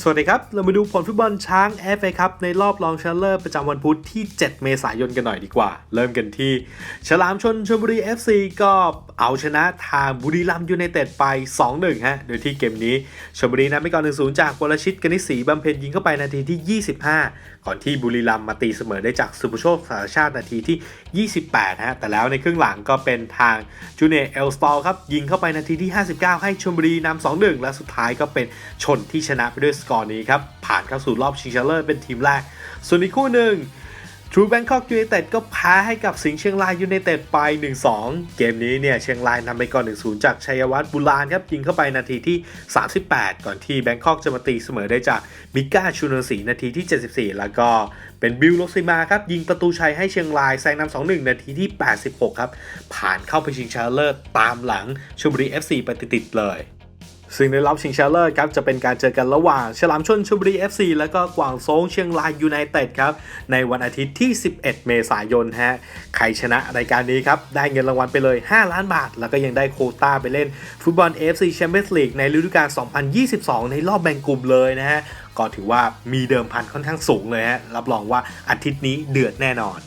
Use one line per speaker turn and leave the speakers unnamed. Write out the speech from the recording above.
สวัสดีครับ เรามาดูผลฟุตบอลช้างเอฟเอครับในรอบรองชนะเลิศประจำวันพุธที่ 7 เมษายนกันหน่อยดีกว่า เริ่มกันที่ ฉลามชนชลบุรี FC ก็เอาชนะทางบุรีรัมย์ยูไนเต็ดไป 2-1 ฮะ โดยที่เกมนี้ชลบุรีนำไปก่อน 1-0 จากวรชิตกนิษฐ์ศรีบำเพ็ญยิงเข้าไปนาทีที่ 25 ก่อนที่บุรีรัมย์มาตีเสมอได้จากสุภโชคสารชาตินาทีที่ 28 ฮะ แต่แล้วในครึ่งหลังก็เป็นทางจูเนียร์เอลสตอลครับยิงเข้าไปนาทีที่ 59 ให้ชลบุรีนำ2-1 และสุดท้ายก็เป็นชนที่ชนะไปด้วยสกอร์นี้ครับ ผ่านเข้าสู่รอบชิงชนะเลิศเป็นทีมแรก ส่วนอีกคู่หนึ่งทรูแบงคอกยู n นเต็ดก็แพ้ให้กับสิงห์เชียงรายยู n นเต็ดไป 1-2 เกมนี้เนี่ยเชียงรายนำไปก่อน 1-0 จากชัยวัฒน์บุรานครับยิงเข้าไปนาทีที่ 38 ก่อนที่แบงคอกจะมาตีเสมอได้จากมิก้าชูนนศรีนาทีที่ 74 แล้วก็เป็นบิลโลซิมาครับยิงประตูชัยให้เชียงรายแซงนำ2-1 นาทีที่ 86 ครับผ่านเข้าไปชิงชนะเลิศตามหลังชลบุรี FC ไปติดๆเลย ซึ่งในรอบชิงชนะเลิศครับจะเป็นการเจอกันระหว่างฉลามชนชลบุรี FC แล้วก็กวางโซงเชียงรายยูไนเต็ดครับในวันอาทิตย์ที่ 11 เมษายนฮะใครชนะรายการนี้ครับได้เงินรางวัลไปเลย 5 ล้านบาท แล้วก็ยังได้โคต้าไปเล่นฟุตบอล AFC Champions League ในฤดูกาล 2022 ในรอบแบ่งกลุ่มเลยนะฮะก็ถือว่ามีเดิมพันค่อนข้างสูงเลยฮะรับรองว่าอาทิตย์นี้เดือดแน่นอน